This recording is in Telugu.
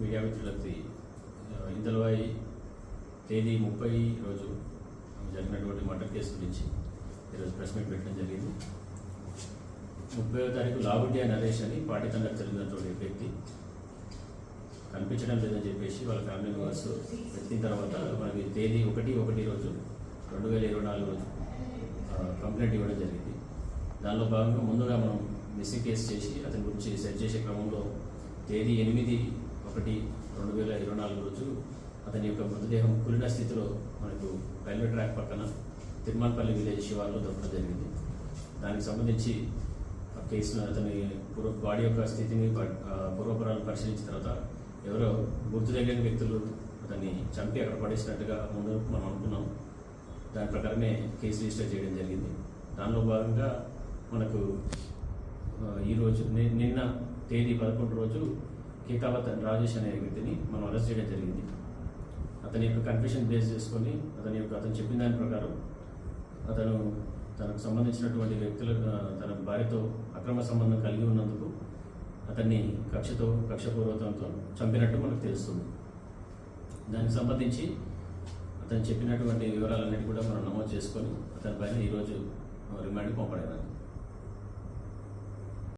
మీడియా మిత్రులకి ఇందలవాయి తేదీ ముప్పై రోజు జరిగినటువంటి మర్డర్ కేసు గురించి ఈరోజు ప్రెస్ మీట్ పెట్టడం జరిగింది. ముప్పై తారీఖు లావుడ్యా నరేష్ అని పాటితంగా జరిగినటువంటి వ్యక్తి కనిపించడం లేదని చెప్పేసి వాళ్ళ ఫ్యామిలీ మెంబర్స్ పెట్టిన తర్వాత మనకి తేదీ ఒకటి ఒకటి రోజు రెండు వేల ఇరవై నాలుగు రోజు కంప్లైంట్ ఇవ్వడం జరిగింది. దానిలో భాగంగా ముందుగా మనం మిస్సింగ్ కేసు చేసి అతని గురించి సెర్చ్ చేసే క్రమంలో తేదీ ఎనిమిది ఒకటి రెండు వేల ఇరవై నాలుగు రోజు అతని యొక్క మృతదేహం కులిన స్థితిలో మనకు రైల్వే ట్రాక్ పక్కన తిరుమలపల్లి విలేజ్ శివార్లో దొరకడం జరిగింది. దానికి సంబంధించి ఆ కేసును అతని పూర్వ బాడీ యొక్క స్థితిని పూర్వపురాలను పరిశీలించిన తర్వాత ఎవరో గుర్తు తెలియని వ్యక్తులు అతన్ని చంపి అక్కడ పడేసినట్టుగా ముందు మనం అనుకున్నాం. దాని ప్రకారమే కేసు రిజిస్టర్ చేయడం జరిగింది. దానిలో భాగంగా మనకు ఈరోజు ని- నిన్న తేదీ పదకొండు రోజు కేకావత్ రాజేష్ అనే వ్యక్తిని మనం అరెస్ట్ చేయడం జరిగింది. అతని యొక్క కన్ఫ్యూషన్ బేస్ చేసుకొని అతని యొక్క అతను చెప్పిన దాని ప్రకారం అతను తనకు సంబంధించినటువంటి వ్యక్తుల తన భార్యతో అక్రమ సంబంధం కలిగి ఉన్నందుకు అతన్ని కక్షతో కక్షపూర్వకంతో చంపినట్టు మనకు తెలుస్తుంది. దానికి సంబంధించి అతను చెప్పినటువంటి వివరాలన్నిటి కూడా మనం నమోదు చేసుకొని అతని పైన ఈరోజు రిమాండ్ పంపడమైనది